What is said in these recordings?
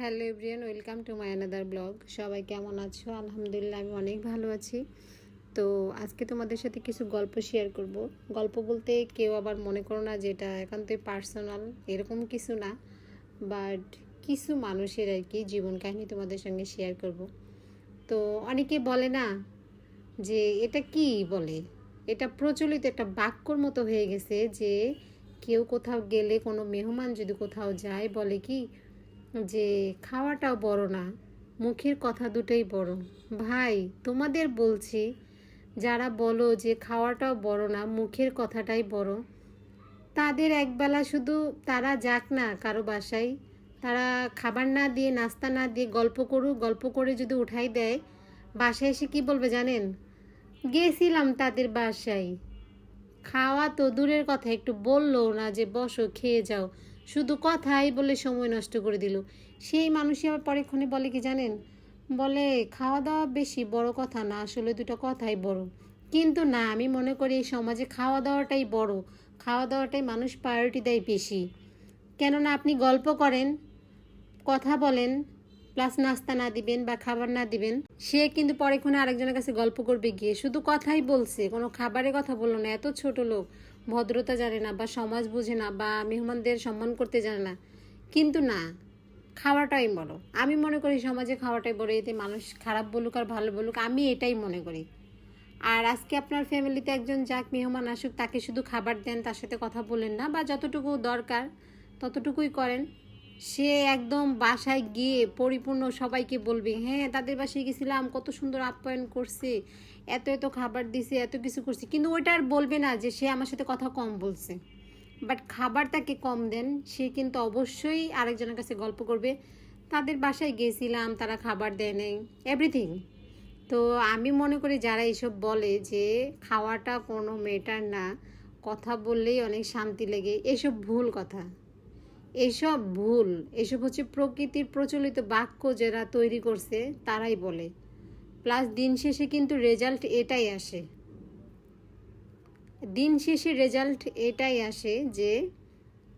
Hello everyone welcome to my another blog. সবাই কেমন আছো? আলহামদুলিল্লাহ, আমি অনেক ভালো আছি। তো আজকে তোমাদের সাথে কিছু গল্প শেয়ার করব। গল্প বলতে কেউ আবার মনে করো না যে এটা একান্তই পার্সোনাল এরকম কিছু না বাট কিছু মানুষের আর কি জীবন কাহিনী তোমাদের সঙ্গে শেয়ার করব। তো অনেকে বলে না যে এটা কি বলে? এটা প্রচলিত একটা বাক্যর মতো হয়ে গেছে যে কেউ কোথাও গেলে কোনো মেহমান যদি কোথাও যায়, বলে কি যে খাওয়াটাও বড় না, মুখের কথা দুটোই বড়। ভাই, তোমাদের বলছি, যারা বলো যে খাওয়াটাও বড় না, মুখের কথাটাই বড়। তাদের একবেলা শুধু তারা যাক না কারও বাসায়। তারা খাবার না দিয়ে, নাস্তা না দিয়ে গল্প করুক, গল্প করে যদি উঠাই দেয়, বাসায় এসে কি বলবে জানেন? গেছিলাম তাদের বাসায়। খাওয়া তো দূরের কথা, একটু বলল না যে বসো, খেয়ে যাও। শুধু কথাই বলে সময় নষ্ট করে দিল। সেই মানুষই আবার পরেক্ষণে বলে কি জানেন? বলে খাওয়া দাওয়া বেশি বড় কথা না, আসলে দুটো কথাই বড়। কিন্তু না, আমি মনে করি এই সমাজে খাওয়া দাওয়াটাই বড়। খাওয়া দাওয়াটাই মানুষ প্রায়োরিটি দেয় বেশি। কেননা আপনি গল্প করেন, কথা বলেন প্লাস নাস্তা না দিবেন বা খাবার না দিবেন, সে কিন্তু পরেক্ষণে আরেকজনের কাছে গল্প করবে গিয়ে। শুধু কথাই বলছে, কোনো খাবারের কথা বলল না। এত ছোট লোক, ভদ্রতা জানে না বা সমাজ বুঝে না বা মেহমানদের সম্মান করতে জানে না। কিন্তু না, খাওয়াটাই বড়। আমি মনে করি সমাজে খাওয়াটাই বড়। এতে মানুষ খারাপ বলুক আর ভালো বলুক, আমি এটাই মনে করি। আর আজকে আপনার ফ্যামিলিতে একজন যাক, মেহমান আসুক, তাকে শুধু খাবার দেন, তার সাথে কথা বলেন না বা যতটুকু দরকার, ততটুকুই করেন। সে একদম বাসায় গিয়ে পরিপূর্ণ সবাইকে বলবে হ্যাঁ তাদের বাসায় গেছিলাম, কত সুন্দর আপ্যায়ন করছে, এত এত খাবার দিছে, এত কিছু করছে। কিন্তু ওইটা আর বলবে না যে সে আমার সাথে কথা কম বলছে। বাট খাবার তাকে কম দেন, সে কিন্তু অবশ্যই আরেকজনের কাছে গল্প করবে, তাদের বাসায় গেছিলাম, তারা খাবার দেয় নাই এভরিথিং তো আমি মনে করি যারা এসব বলে যে খাওয়াটা কোনো মেটার না, কথা বললেই অনেক শান্তি লেগে, এসব ভুল কথা। এসব ভুল, এসব হচ্ছে প্রকৃতির প্রচলিত বাক্য যারা তৈরি করছে, তারাই বলে। প্লাস দিন শেষে কিন্তু রেজাল্ট এটাই আসে। দিন শেষে রেজাল্ট এটাই আসে যে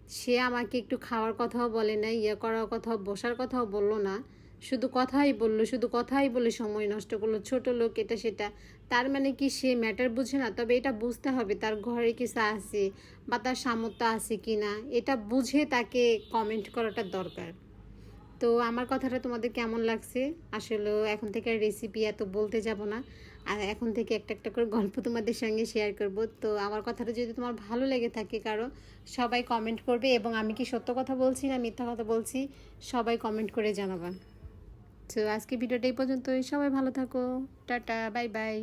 সে আমাকে একটু খাওয়ার কথাও বলে না ইয়ে করার কথাও, বসার কথাও বলল না। শুধু কথাই বলল, শুধু কথাই বলে সময় নষ্ট করল, ছোট লোক এটা সেটা। তার মানে কি সে ম্যাটার বুঝে না? তবে এটা বুঝতে হবে, তার ঘরে কিছু আছে বা তার সামর্থ্য আছে কি না, এটা বুঝে তাকে কমেন্ট করাটা দরকার। তো আমার কথাটা তোমাদের কেমন লাগছে? আসলে এখন থেকে রেসিপি এত বলতে যাব না। আর এখন থেকে একটা একটা করে গল্প তোমাদের সঙ্গে শেয়ার করব। তো আমার কথাটা যদি তোমার ভালো লেগে থাকে কারও, সবাই কমেন্ট করবে এবং আমি কি সত্য কথা বলছি না মিথ্যা কথা বলছি, সবাই কমেন্ট করে জানাবা। তো আজকে ভিডিওটা এই পর্যন্তই। সবাই ভালো থাকো। Tata bye bye.